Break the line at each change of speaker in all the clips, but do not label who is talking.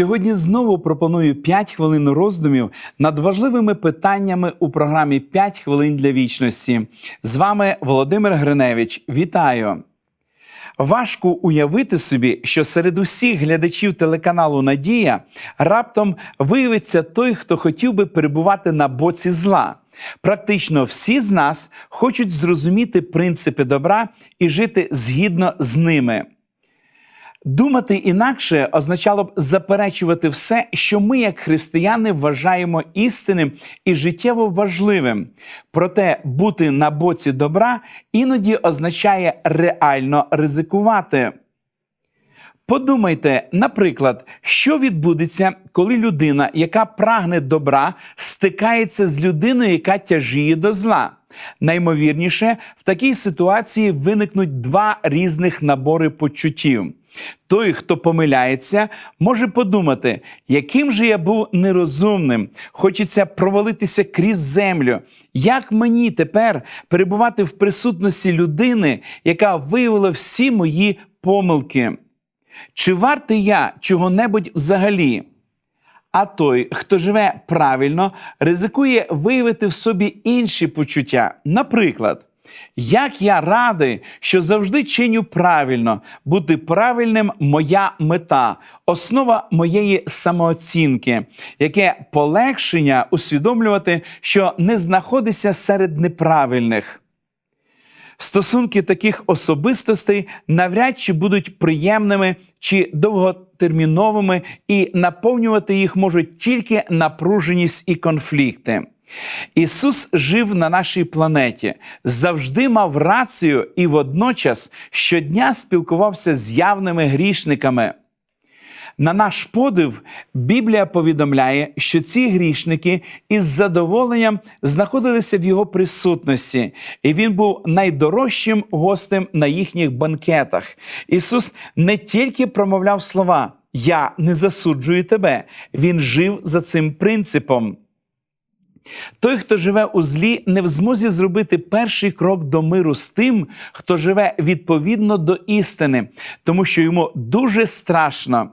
Сьогодні знову пропоную 5 хвилин роздумів над важливими питаннями у програмі «5 хвилин для вічності. З вами Володимир Гриневич. Вітаю! Важко уявити собі, що серед усіх глядачів телеканалу Надія раптом виявиться той, хто хотів би перебувати на боці зла. Практично всі з нас хочуть зрозуміти принципи добра і жити згідно з ними. Думати інакше означало б заперечувати все, що ми, як християни, вважаємо істинним і життєво важливим. Проте бути на боці добра іноді означає реально ризикувати. Подумайте, наприклад, що відбудеться, коли людина, яка прагне добра, стикається з людиною, яка тяжіє до зла. Наймовірніше, в такій ситуації виникнуть два різних набори почуттів. Той, хто помиляється, може подумати, яким же я був нерозумним, хочеться провалитися крізь землю. Як мені тепер перебувати в присутності людини, яка виявила всі мої помилки? Чи вартий я чого-небудь взагалі? А той, хто живе правильно, ризикує виявити в собі інші почуття. Наприклад, як я радий, що завжди чиню правильно, бути правильним моя мета, основа моєї самооцінки, яке полегшення усвідомлювати, що не знаходиться серед неправильних. Стосунки таких особистостей навряд чи будуть приємними чи довготерміновими, і наповнювати їх можуть тільки напруженість і конфлікти. Ісус жив на нашій планеті, завжди мав рацію і водночас щодня спілкувався з явними грішниками. На наш подив, Біблія повідомляє, що ці грішники із задоволенням знаходилися в його присутності, і він був найдорожчим гостем на їхніх банкетах. Ісус не тільки промовляв слова Я не засуджую тебе, Він жив за цим принципом. Той, хто живе у злі, не в змозі зробити перший крок до миру з тим, хто живе відповідно до істини, тому що йому дуже страшно.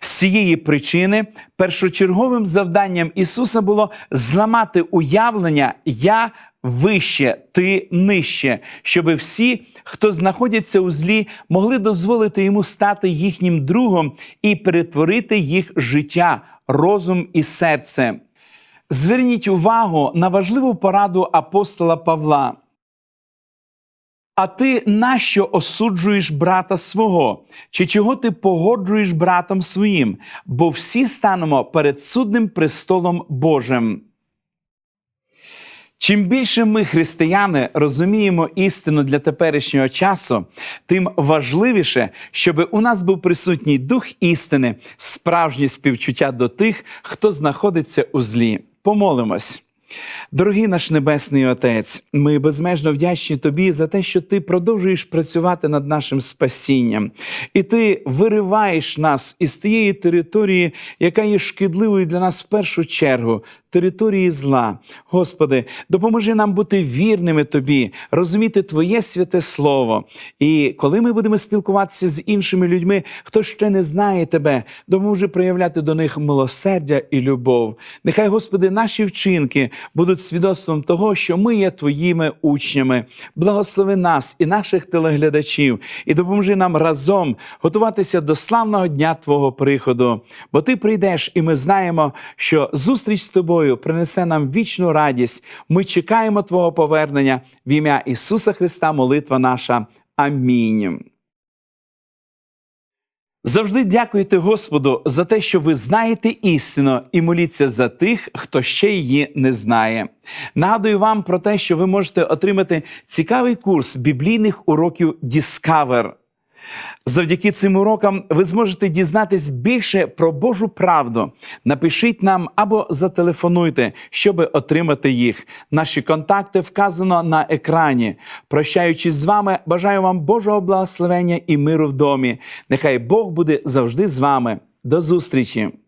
З цієї причини першочерговим завданням Ісуса було зламати уявлення Я вище, ти нижче, щоб всі, хто знаходяться у злі, могли дозволити йому стати їхнім другом і перетворити їх життя, розум і серце. Зверніть увагу на важливу пораду апостола Павла. А ти нащо осуджуєш брата свого? Чи чого ти погоджуєш братом своїм? Бо всі станемо перед судним престолом Божим. Чим більше ми, християни, розуміємо істину для теперішнього часу, тим важливіше, щоб у нас був присутній дух істини, справжнє співчуття до тих, хто знаходиться у злі. Помолимось. Дорогий наш Небесний Отець, ми безмежно вдячні Тобі за те, що Ти продовжуєш працювати над нашим спасінням, і Ти вириваєш нас із тієї території, яка є шкідливою для нас в першу чергу, території зла. Господи, допоможи нам бути вірними Тобі, розуміти Твоє святе Слово. І коли ми будемо спілкуватися з іншими людьми, хто ще не знає Тебе, допоможи проявляти до них милосердя і любов. Нехай, Господи, наші вчинки будуть свідоцтвом того, що ми є Твоїми учнями. Благослови нас і наших телеглядачів, і допоможи нам разом готуватися до славного дня Твого приходу. Бо Ти прийдеш, і ми знаємо, що зустріч з тобою принесе нам вічну радість. Ми чекаємо Твого повернення в ім'я Ісуса Христа, молитва наша. Амінь. Завжди дякуйте Господу за те, що ви знаєте істину, і моліться за тих, хто ще її не знає. Нагадую вам про те, що ви можете отримати цікавий курс біблійних уроків Discover. Завдяки цим урокам ви зможете дізнатись більше про Божу правду. Напишіть нам або зателефонуйте, щоб отримати їх. Наші контакти вказано на екрані. Прощаючись з вами, бажаю вам Божого благословення і миру в домі. Нехай Бог буде завжди з вами. До зустрічі!